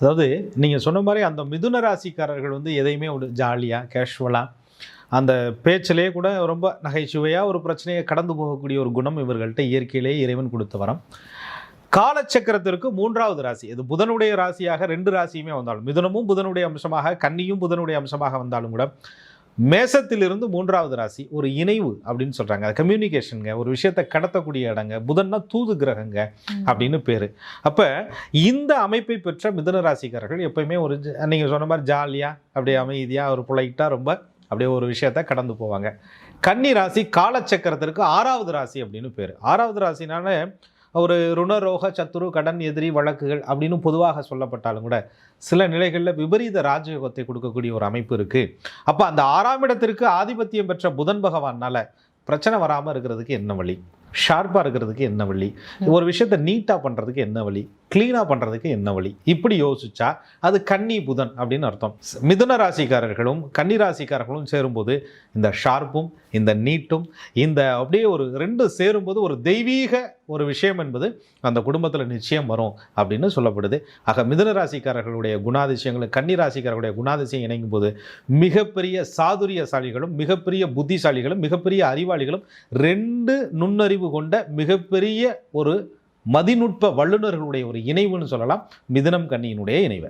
அதாவது நீங்கள் சொன்ன மாதிரி அந்த மிதுன ராசிக்காரர்கள் வந்து எதையுமே ஒரு ஜாலியாக கேஷுவலாக அந்த பேச்சிலே கூட ரொம்ப நகைச்சுவையாக ஒரு பிரச்சனையை கடந்து போகக்கூடிய ஒரு குணம் இவர்கள்ட்ட இயற்கையிலே இறைவன் கொடுத்து வரம். காலச்சக்கரத்திற்கு மூன்றாவது ராசி. இது புதனுடைய ராசியாக ரெண்டு ராசியுமே வந்தாலும் மிதுனமும் புதனுடைய அம்சமாக கன்னியும் புதனுடைய அம்சமாக வந்தாலும் கூட மேசத்திலிருந்து மூன்றாவது ராசி ஒரு இணைவு அப்படின்னு சொல்கிறாங்க அது கம்யூனிகேஷனுங்க ஒரு விஷயத்தை கடத்தக்கூடிய இடங்க புதன்னா தூது கிரகங்க அப்படின்னு பேர். அப்போ இந்த அமைப்பை பெற்ற மிதுன ராசிக்காரர்கள் எப்பயுமே ஒரு நீங்கள் சொன்ன மாதிரி ஜாலியாக அப்படியே அமைதியாக ஒரு பொலைட்டாக ரொம்ப அப்படியே ஒரு விஷயத்தை கடந்து போவாங்க. கன்னி ராசி காலச்சக்கரத்திற்கு ஆறாவது ராசி அப்படின்னு பேர். ஆறாவது ராசினால ஒரு ருணரோக சத்துரு கடன் எதிரி வழக்குகள் அப்படின்னு பொதுவாக சொல்லப்பட்டாலும் கூட சில நிலைகளில் விபரீத ராஜயோகத்தை கொடுக்கக்கூடிய ஒரு அமைப்பு இருக்குது அப்போ அந்த ஆறாம் இடத்திற்கு ஆதிபத்தியம் பெற்ற புதன் பகவானால் பிரச்சனை வராமல் இருக்கிறதுக்கு என்ன வழி? ஷார்ப்பாக இருக்கிறதுக்கு என்ன வழி? ஒரு விஷயத்தை நீட்டாக பண்ணுறதுக்கு என்ன வழி? க்ளீனாக பண்ணுறதுக்கு என்ன வழி? இப்படி யோசிச்சா அது கன்னி புதன் அப்படின்னு அர்த்தம். மிதுன ராசிக்காரர்களும் கன்னி ராசிக்காரர்களும் சேரும்போது இந்த ஷார்ப்பும் இந்த நீட்டும் இந்த அப்படியே ஒரு ரெண்டு சேரும்போது ஒரு தெய்வீக ஒரு விஷயம் என்பது அந்த குடும்பத்தில் நிச்சயம் வரும் அப்படின்னு சொல்லப்படுது. ஆக மிதுன ராசிக்காரர்களுடைய குணாதிசயங்களும் கன்னி ராசிக்காரர்களுடைய குணாதிசயம் இணைக்கும் போது மிகப்பெரிய சாதுரியசாலிகளும் மிகப்பெரிய புத்திசாலிகளும் மிகப்பெரிய அறிவாளிகளும் ரெண்டு நுண்ணறிவு கொண்ட மிகப்பெரிய ஒரு மதிநுட்ப வல்லுநர்களுடைய ஒரு இணைவுன்னு சொல்லலாம். மிதுனம் கன்னியினுடைய இணைவு.